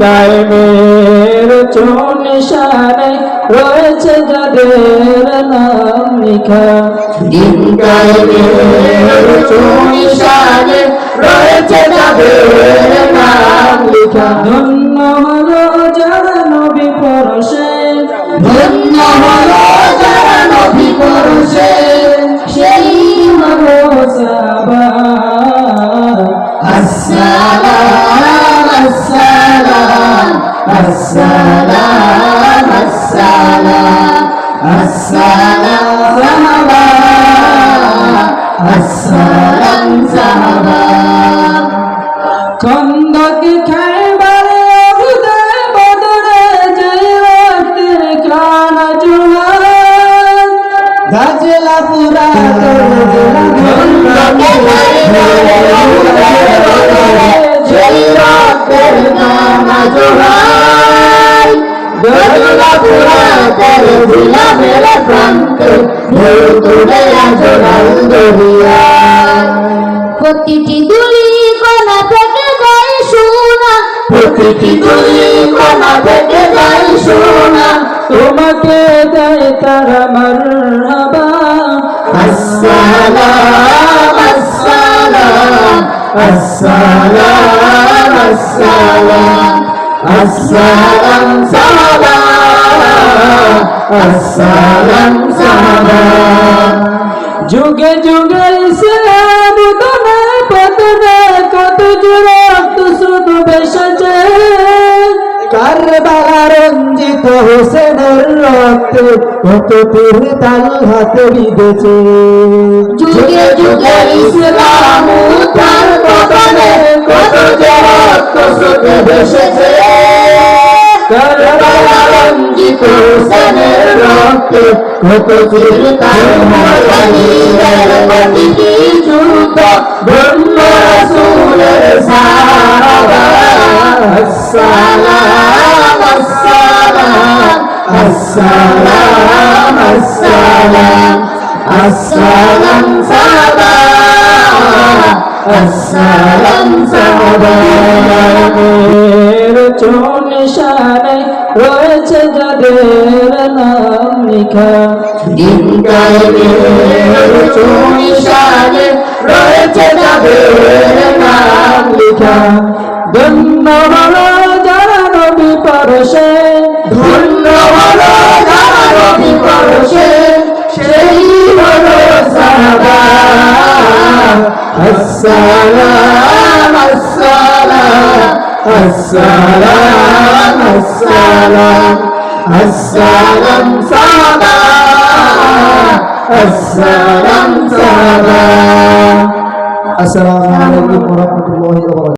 কায়েমের চুন নিশানে রয়েছে যাদের নাম লিখা। দিন কায়েমের চুনিশানে রয়েছে যাদের নাম লিখা। ধন্য হলো যারা নবী পরশে। ধন্য হলো যারা নবী পরশে। আসসালাম আসসালাম আসসালাম সাহাবা আসসালাম সাহাবা খন্দক খাইবারে অহুদে বদরে জয় রাতের কানা জোয়ার গাজলা পুরা খন্দকে খাইবারে সেই রাতের নানা জোহার গজলা পুরাতের ঝিলা মেলা প্রান্তে ঢেউ তুলে আজরাল দরিয়ায় প্রতিটি দুলি কণা থেকে যায় সোনা। প্রতিটি দুলি কোনা থেকে যাই সোনা। তোমাকে দেয় তারা মারহাবা। আসসালাম আসসালাম আসসালাম আসসালাম। আসসালাম সাহাবা আসসালাম সাহাবা যুগে যুগে ইসলাম দনে পতনে কত রক্ত শুধু বেসেছে কারবালা রঞ্জিত হোসেনের রক্তে কত তীর তাল হাতে বিঁধেছে যুগে যুগে ইসলাম শুধু ভেসেছে রঞ্জিত কত সাহাবা আসসালাম আসসালাম আসসালাম রয়েছে যাদের নাম লিখা। রয়েছে যাদের নাম লিখা। ধন্য হলো যারা নবী পরশে ধন্য হলো যারা নবী পরশে সেই হলো সাহাবা। আসসালাম আসসালাম আসসালাম আসসালাম। আসসালাম সাহাবা আসসালাম সাহাবা আসসালামু আলাইকুম ওয়া রাহমাতুল্লাহি ওয়া